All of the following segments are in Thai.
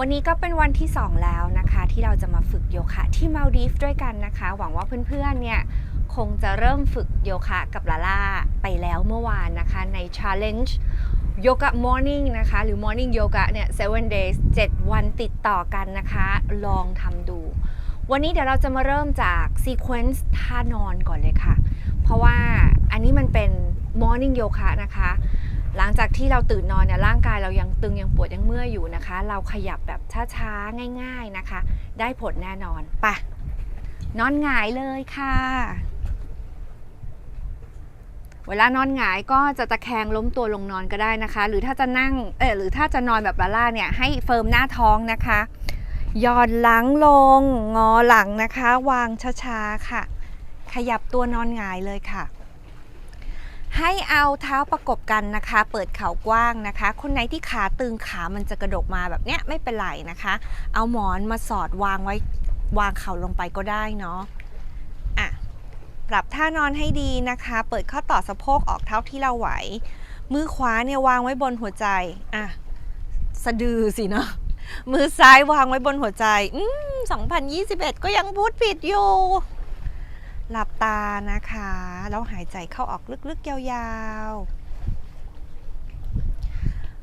วันนี้ก็เป็นวันที่ 2 แล้วนะคะ ที่เราจะมาฝึกโยคะที่มาลดีฟด้วยกันนะคะ หวังว่าเพื่อนๆเนี่ยคงจะเริ่มฝึกโยคะกับลาล่าไปแล้วเมื่อวานนะคะใน Challenge โยคะ Morning นะคะ หรือ Morning Yoga เนี่ย 7 days 7 วันติดต่อกันนะคะ ลองทำดู วันนี้เดี๋ยวเราจะมาเริ่มจากซีเควนซ์ท่านอนก่อนเลยค่ะ เพราะว่าอันนี้มันเป็น Morning Yoga นะคะ หลังจากที่เราตื่นนอนเนี่ยร่างกายเรายังตึงยังปวดยังเมื่อยอยู่นะคะ เราขยับแบบช้าๆง่าย ๆนะคะ ได้ผลแน่นอนปะนอนหงายเลยค่ะ เวลานอนหงายก็จะตะแคงล้มตัวลงนอนก็ได้นะคะ หรือถ้าจะนั่งเออหรือถ้าจะนอนแบบลาล่าเนี่ยให้เฟิร์มหน้าท้องนะคะย่อนหลังลง งอหลังนะคะ วางช้าๆค่ะ ขยับตัวนอนหงายเลยค่ะ ให้เอาเท้าประกบกันนะคะ เปิดเข่ากว้างนะคะ คนไหนที่ขาตึงขามันจะกระดกมาแบบเนี้ยไม่เป็นไรนะคะ เอาหมอนมาสอดวางไว้วางเข่าลงไปก็ได้เนาะอะปรับท่านอนให้ดีนะคะ เปิดข้อต่อสะโพกออกเท่าที่เราไหว มือขวาเนี่ยวางไว้บนหัวใจอะสะดือสิเนาะมือซ้ายวางไว้บนหัวใจ อืม2021 ก็ยังพูดผิดอยู่ หลับตานะคะ แล้วหายใจเข้าออกลึกๆ ยาวๆ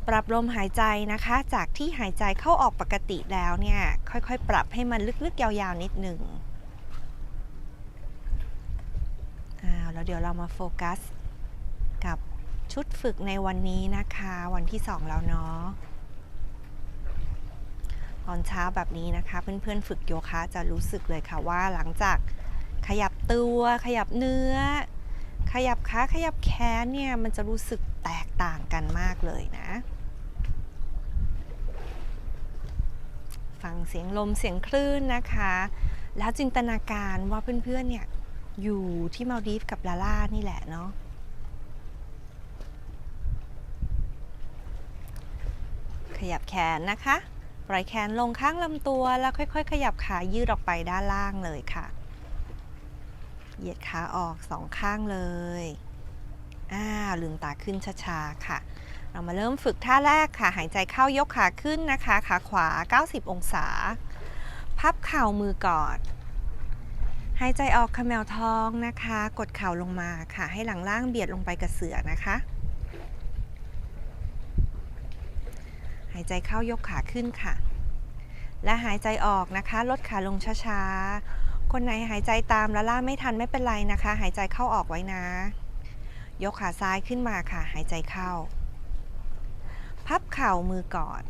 ปรับลมหายใจนะคะ จากที่หายใจเข้าออกปกติแล้วเนี่ย ค่อยๆ ปรับให้มันลึกๆ ยาวๆ นิดหนึ่งอ้าวแล้วเดี๋ยวเรามาโฟกัส กับชุดฝึกในวันนี้นะคะ วันที่ 2 แล้วเนาะตอนเช้าแบบนี้นะคะ เพื่อนๆ ฝึกโยคะจะรู้สึกเลยค่ะว่าหลังจาก ขยับตัว ขยับเนื้อ ขยับขาขยับแขนเนี่ยมันจะรู้สึกแตกต่างกันมากเลยนะ ฟังเสียงลมเสียงคลื่นนะคะ แล้วจินตนาการว่าเพื่อนๆเนี่ยอยู่ที่มาลดีฟกับลาล่านี่แหละเนาะขยับแขนนะคะ ปล่อยแขนลงข้างลำตัวแล้วค่อย ๆ ขยับขายืดออกไปด้านล่างเลยค่ะ เหยียดขาออกสองข้างเลยอ้าลืมตาขึ้นช้าๆค่ะ เรามาเริ่มฝึกท่าแรกค่ะ หายใจเข้ายกขาขึ้นนะคะ ขาขวา 90 องศา พับเข่ามือกอด หายใจออกขมแมวท้องนะคะ กดเข่าลงมาค่ะ ให้หลังล่างเบียดลงไปกับเสือนะคะ หายใจเข้ายกขาขึ้นค่ะ และหายใจออกนะคะ ลดขาลงช้าๆ คนไหนหายใจตามแล้วล่าไม่ทันไม่เป็นไรนะคะ หายใจเข้าออกไว้นะ ยกขาซ้ายขึ้นมาค่ะ หายใจเข้า พับเข่ามือกอด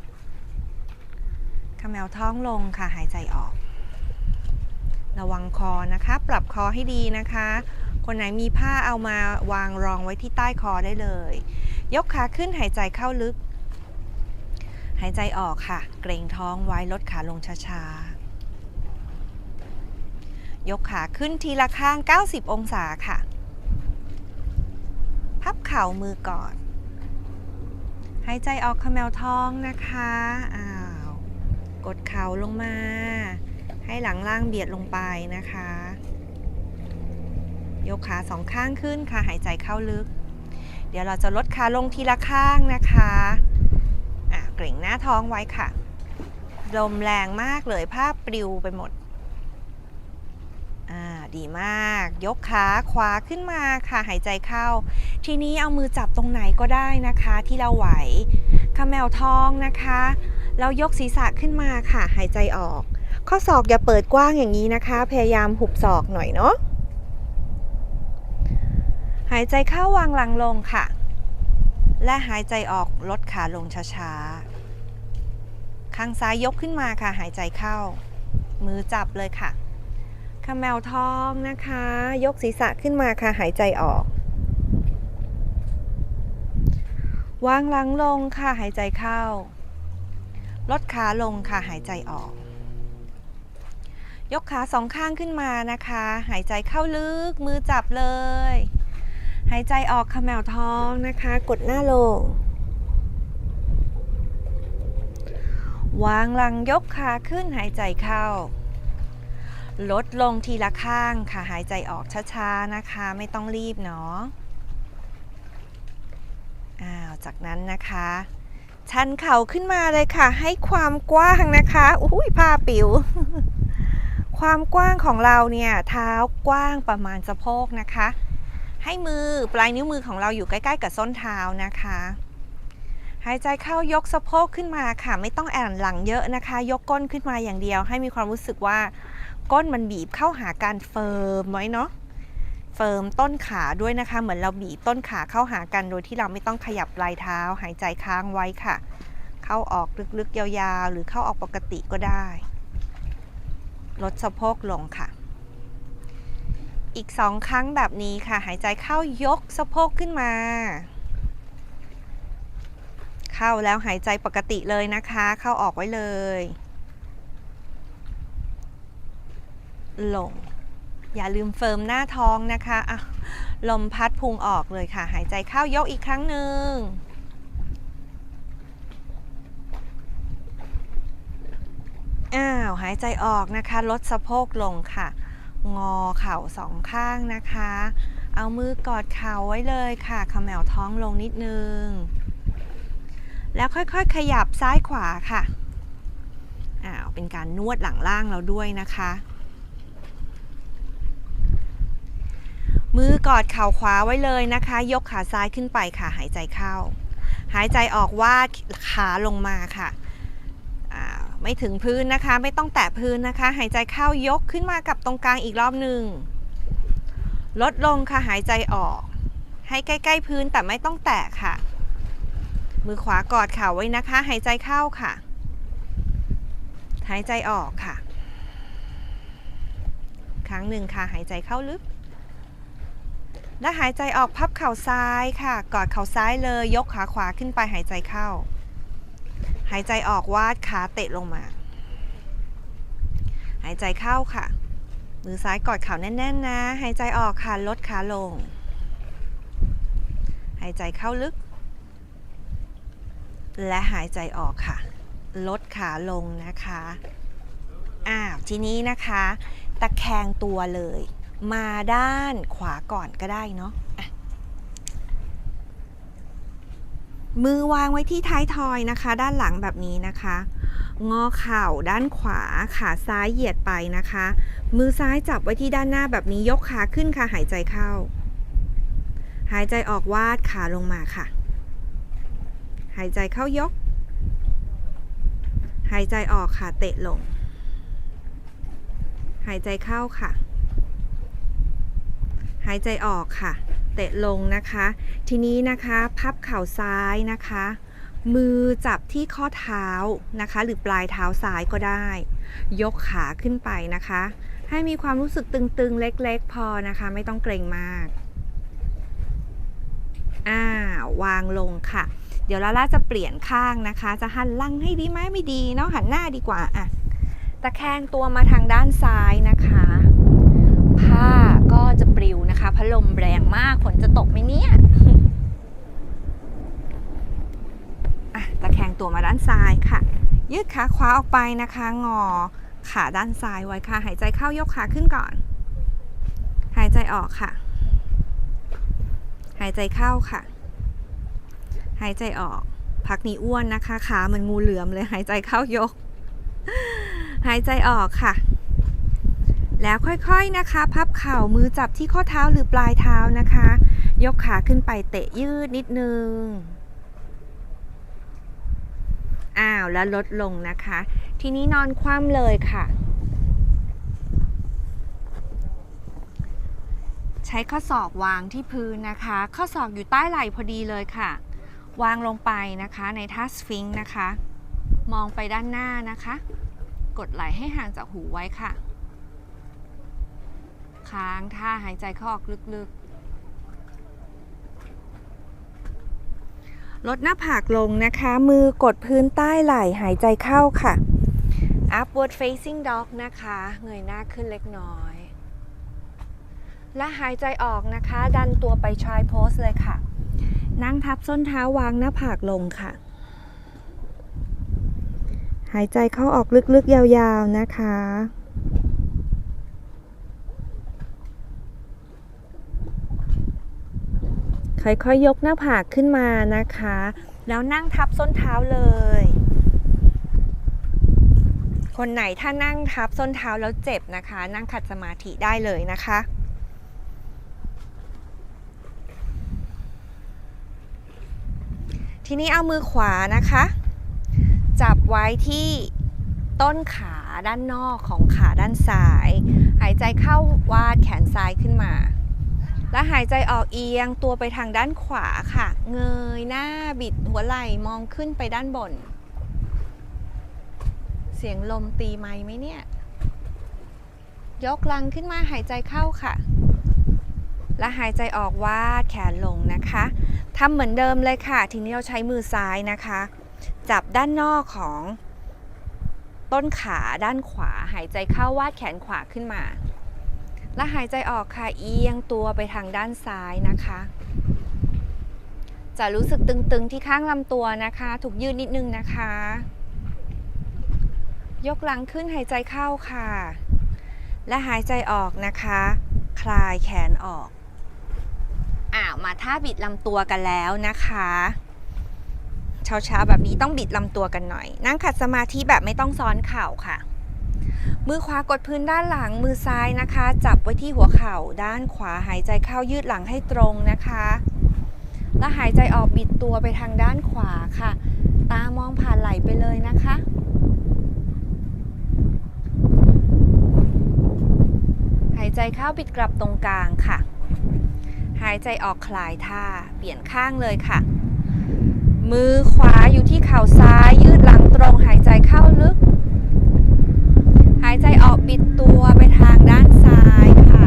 ขมแมวท้องลงค่ะ หายใจออก ระวังคอนะคะ ปรับคอให้ดีนะคะ คนไหนมีผ้าเอามาวางรองไว้ที่ใต้คอได้เลย ยกขาขึ้นหายใจเข้าลึก หายใจออกค่ะ เกรงท้องไว้ลดขาลงช้าๆ ยกขาขึ้นทีละข้าง 90 องศาค่ะ พับเข่ามือกอดหายใจออกขมวท้องนะคะอ้าวกดเข่าลงมา ให้หลังล่างเบียดลงไปนะคะ ยกขาสองข้างขึ้นค่ะ หายใจเข้าลึก เดี๋ยวเราจะลดขาลงทีละข้างนะคะอะเกร็งหน้าท้องไว้ค่ะ ลมแรงมากเลยภาพปลิวไปหมด ดีมาก ยกขาขวาขึ้นมาค่ะ หายใจเข้า ทีนี้เอามือจับตรงไหนก็ได้นะคะ ที่เราไหวขมแมวทองนะคะแล้วยกศีรษะขึ้นมาค่ะ หายใจออก ข้อศอกอย่าเปิดกว้างอย่างนี้นะคะ พยายามหุบศอกหน่อยเนาะ หายใจเข้าวางหลังลงค่ะ และหายใจออกลดขาลงช้าๆ ข้างซ้ายยกขึ้นมาค่ะ หายใจเข้า มือจับเลยค่ะ ขมแมวท้องนะคะ ยกศีรษะขึ้นมาค่ะ หายใจออก วางหลังลงค่ะ หายใจเข้า ลดขาลงค่ะ หายใจออก ยกขาสองข้างขึ้นมานะคะ หายใจเข้าลึก มือจับเลย หายใจออกขมแมวท้องนะคะ กดหน้าลง วางหลังยกขาขึ้น หายใจเข้า ลดลงทีละข้างค่ะหายใจออกช้าๆนะคะ ไม่ต้องรีบเนาะอ้าวจากนั้นนะคะ ชันเข่าขึ้นมาเลยค่ะ ให้ความกว้างนะคะอุ้ยผ้าปิว ความกว้างของเราเนี่ยเท้ากว้างประมาณสะโพกนะคะ ให้มือปลายนิ้วมือของเราอยู่ใกล้ๆกับส้นเท้านะคะหายใจเข้ายกสะโพกขึ้นมาค่ะ ไม่ต้องแอนหลังเยอะนะคะ ยกก้นขึ้นมาอย่างเดียว ให้มีความรู้สึกว่า ก้นมันบีบเข้าหาการเฟิร์มไว้เนาะเฟิร์มต้นขาด้วยนะคะ เหมือนเราบีบต้นขาเข้าหากันโดยที่เราไม่ต้องขยับปลายเท้า หายใจค้างไว้ค่ะ เข้าออกลึกๆยาวๆ หรือเข้าออกปกติก็ได้ ลดสะโพกลงค่ะ อีกสองครั้งแบบนี้ค่ะ หายใจเข้ายกสะโพกขึ้นมา เข้าแล้วหายใจปกติเลยนะคะ เข้าออกไว้เลย ลง อย่าลืมเฟิร์มหน้าท้องนะคะะลมพัดพุงออกเลยค่ะ หายใจเข้ายกอีกครั้งหนึ่งอ้าวหายใจออกนะคะ ลดสะโพกลงค่ะ งอเข่าสองข้างนะคะ เอามือกอดเข่าไว้เลยค่ะขมวท้องลงนิดนึง แล้วค่อยๆ ขยับซ้ายขวาค่ะอ้าวเป็นการนวดหลังล่างเราด้วยนะคะ มือกอดเข่าขวาไว้เลยนะคะ ยกขาซ้ายขึ้นไปค่ะ หายใจเข้า หายใจออกวาดขาลงมาค่ะ ไม่ถึงพื้นนะคะ ไม่ต้องแตะพื้นนะคะ หายใจเข้ายกขึ้นมากับตรงกลางอีกรอบหนึ่ง ลดลงค่ะ หายใจออก ให้ใกล้ ๆ พื้นแต่ไม่ต้องแตะค่ะ มือขวากอดเข่าไว้นะคะ หายใจเข้าค่ะ หายใจออกค่ะ ครั้งหนึ่งค่ะ หายใจเข้าลึก และหายใจออกพับเข่าซ้ายค่ะ กอดเข่าซ้ายเลยยกขาขวาขึ้นไปหายใจเข้า หายใจออกวาดขาเตะลงมา หายใจเข้าค่ะ มือซ้ายกอดเข่าแน่นๆนะ หายใจออกค่ะลดขาลง หายใจเข้าลึก และหายใจออกค่ะ ลดขาลงนะคะอ้าวทีนี้นะคะ ตะแคงตัวเลย มาด้านขวาก่อนก็ได้เนาะมือวางไว้ที่ท้ายทอยนะคะ ด้านหลังแบบนี้นะคะ งอเข่าด้านขวาขาซ้ายเหยียดไปนะคะ มือซ้ายจับไว้ที่ด้านหน้าแบบนี้ยกขาขึ้นค่ะหายใจเข้า หายใจออกวาดขาลงมาค่ะ หายใจเข้ายก หายใจออกค่ะเตะลง หายใจเข้าค่ะ หายใจออกค่ะ เตะลงนะคะ ทีนี้นะคะพับเข่าซ้ายนะคะ มือจับที่ข้อเท้านะคะ หรือปลายเท้าซ้ายก็ได้ ยกขาขึ้นไปนะคะ ให้มีความรู้สึกตึงๆ เล็กๆ พอนะคะ ไม่ต้องเกรงมากอ่าวางลงค่ะ เดี๋ยวลาล่าจะเปลี่ยนข้างนะคะ จะหันหลังให้ดีไหมไม่ดีเนาะหันหน้าดีกว่าอะตะแคงตัวมาทางด้านซ้ายนะคะ ผ้า ก็จะปลิวนะคะพัดลมแรงมากฝนจะตกไหมเนี่ยอะตะแคงตัวมาด้านซ้ายค่ะ ยืดขาขวาออกไปนะคะ งอขาด้านซ้ายไว้ค่ะ หายใจเข้ายกขาขึ้นก่อน หายใจออกค่ะ หายใจเข้าค่ะ หายใจออก พักนี้อ้วนนะคะขาเหมือนงูเหลือมเลย หายใจเข้ายก หายใจออกค่ะ แล้วค่อยๆนะคะ พับเข่ามือจับที่ข้อเท้าหรือปลายเท้านะคะ ยกขาขึ้นไปเตะยืดนิดนึง อ้าวแล้วลดลงนะคะ ทีนี้นอนคว่ำเลยค่ะ ใช้ข้อศอกวางที่พื้นนะคะ ข้อศอกอยู่ใต้ไหล่พอดีเลยค่ะ วางลงไปนะคะในท่าสฟิงค์นะคะ มองไปด้านหน้านะคะ กดไหล่ให้ห่างจากหูไว้ค่ะ ค้างท่าหายใจเข้าออกลึกๆ ลดหน้าผากลงนะคะ มือกดพื้นใต้ไหล่หายใจเข้าค่ะ upward facing dog นะคะ เงยหน้าขึ้นเล็กน้อย และหายใจออกนะคะ ดันตัวไป try pose เลยค่ะ นั่งทับส้นเท้าวางหน้าผากลงค่ะ หายใจเข้าออกลึกๆ ยาวๆนะคะ ค่อยๆยกหน้าผากขึ้นมานะคะ แล้วนั่งทับส้นเท้าเลย คนไหนถ้านั่งทับส้นเท้าแล้วเจ็บนะคะ นั่งขัดสมาธิได้เลยนะคะทีนี้เอามือขวานะคะ จับไว้ที่ต้นขาด้านนอกของขาด้านซ้าย หายใจเข้าวาดแขนซ้ายขึ้นมา และหายใจออกเอียงตัวไปทางด้านขวาค่ะ เงยหน้าบิดหัวไหล่มองขึ้นไปด้านบน เสียงลมตีไม้ไหมเนี่ย ยกลังขึ้นมาหายใจเข้าค่ะ และหายใจออกวาดแขนลงนะคะทำเหมือนเดิมเลยค่ะ ทีนี้เราใช้มือซ้ายนะคะ จับด้านนอกของ ต้นขาด้านขวาหายใจเข้าวาดแขนขวาขึ้นมา และหายใจออกค่ะเอียงตัวไปทางด้านซ้ายนะคะ จะรู้สึกตึงๆที่ข้างลำตัวนะคะ ถูกยืดนิดนึงนะคะ ยกหลังขึ้นหายใจเข้าค่ะ และหายใจออกนะคะ คลายแขนออกอ่ามาท่าบิดลำตัวกันแล้วนะคะเช้าๆแบบนี้ต้องบิดลำตัวกันหน่อย นั่งขัดสมาธิแบบไม่ต้องซ้อนเข่าค่ะ มือขวากดพื้นด้านหลังมือซ้ายนะคะ จับไว้ที่หัวเข่าด้านขวาหายใจเข้ายืดหลังให้ตรงนะคะ แล้วหายใจออกบิดตัวไปทางด้านขวาค่ะ ตามองผ่านไหลไปเลยนะคะหายใจเข้าบิดกลับตรงกลางค่ะ หายใจออกคลายท่าเปลี่ยนข้างเลยค่ะ มือขวาอยู่ที่เข่าซ้ายยืดหลังตรงหายใจเข้าลึก ใจออกบิดตัวไปทางด้านซ้ายค่ะ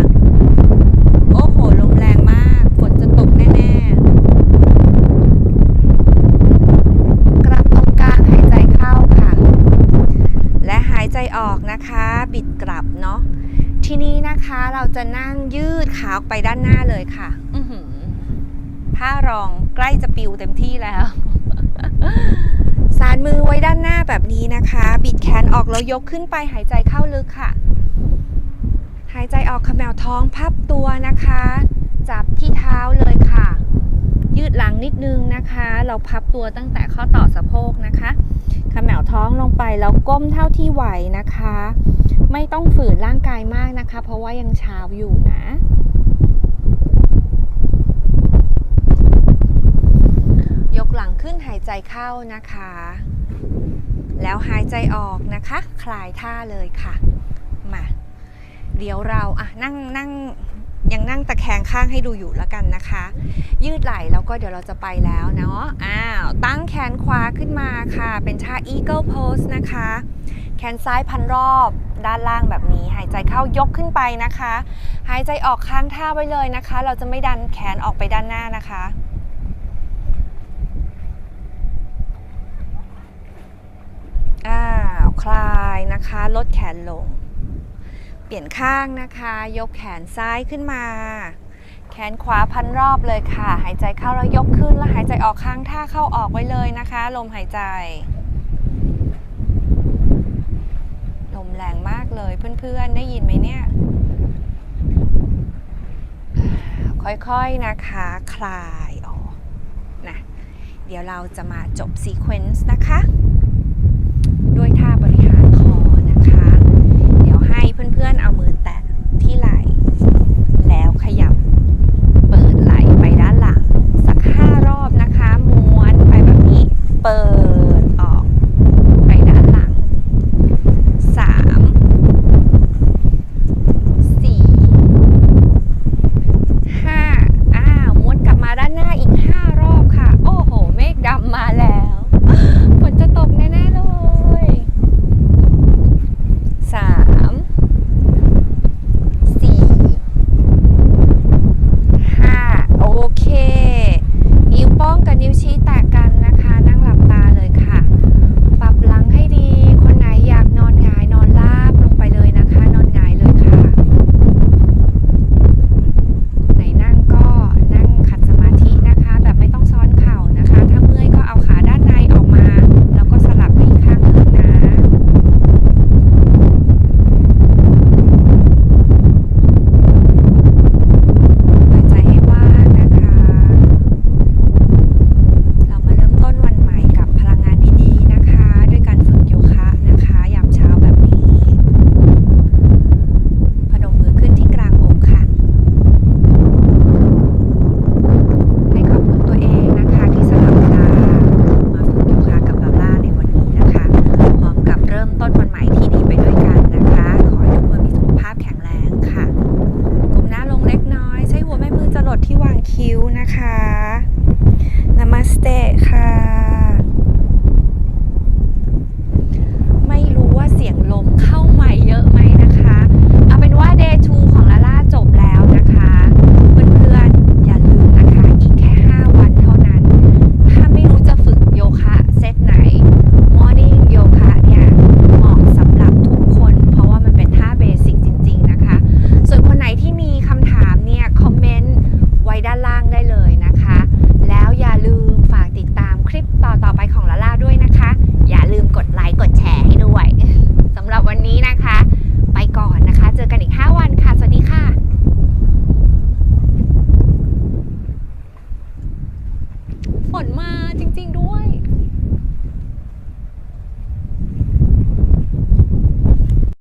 โอ้โห ลมแรงมาก ฝนจะตกแน่ๆ กลับตรงกลางหายใจเข้าค่ะ และหายใจออกนะคะ บิดกลับเนาะ ทีนี้นะคะเราจะนั่งยืดขาออกไปด้านหน้าเลยค่ะอื้อหือผ้ารองใกล้จะปิวเต็มที่แล้ว สานมือไว้ด้านหน้าแบบนี้นะคะ บิดแขนออกแล้วยกขึ้นไปหายใจเข้าลึกค่ะ หายใจออกขมวท้องพับตัวนะคะ จับที่เท้าเลยค่ะ ยืดหลังนิดนึงนะคะ เราพับตัวตั้งแต่ข้อต่อสะโพกนะคะขมวท้องลงไปแล้วก้มเท่าที่ไหวนะคะ ไม่ต้องฝืนร่างกายมากนะคะ เพราะว่ายังเช้าอยู่นะ ยกหลังขึ้นหาย ใจเข้านะคะ แล้วหายใจออกนะคะ คลายท่าเลยค่ะ มา เดี๋ยวเราอะนั่งนั่งยังนั่งตะแคงข้างให้ดูอยู่แล้วกันนะคะ ยืดไหล่แล้วก็เดี๋ยวเราจะไปแล้วเนาะอ้าวตั้งแขนขวาขึ้นมาค่ะ เป็นท่า Eagle Pose นะคะ แขนซ้ายพันรอบด้านล่างแบบนี้ หายใจเข้ายกขึ้นไปนะคะ หายใจออกค้างท่าไว้เลยนะคะ เราจะไม่ดันแขนออกไปด้านหน้านะคะ อ้าวคลาย นะคะลดแขนลง เปลี่ยนข้างนะคะ ยกแขนซ้ายขึ้นมา แขนขวาพันรอบเลยค่ะ หายใจเข้าแล้วยกขึ้นแล้วหายใจออกข้างท่าเข้าออกไว้เลยนะคะ ลมหายใจ ลมแรงมากเลยเพื่อนๆ ได้ยินไหมเนี่ย ค่อยๆนะคะคลายออกนะเดี๋ยวเราจะมาจบซีเควนซ์นะคะ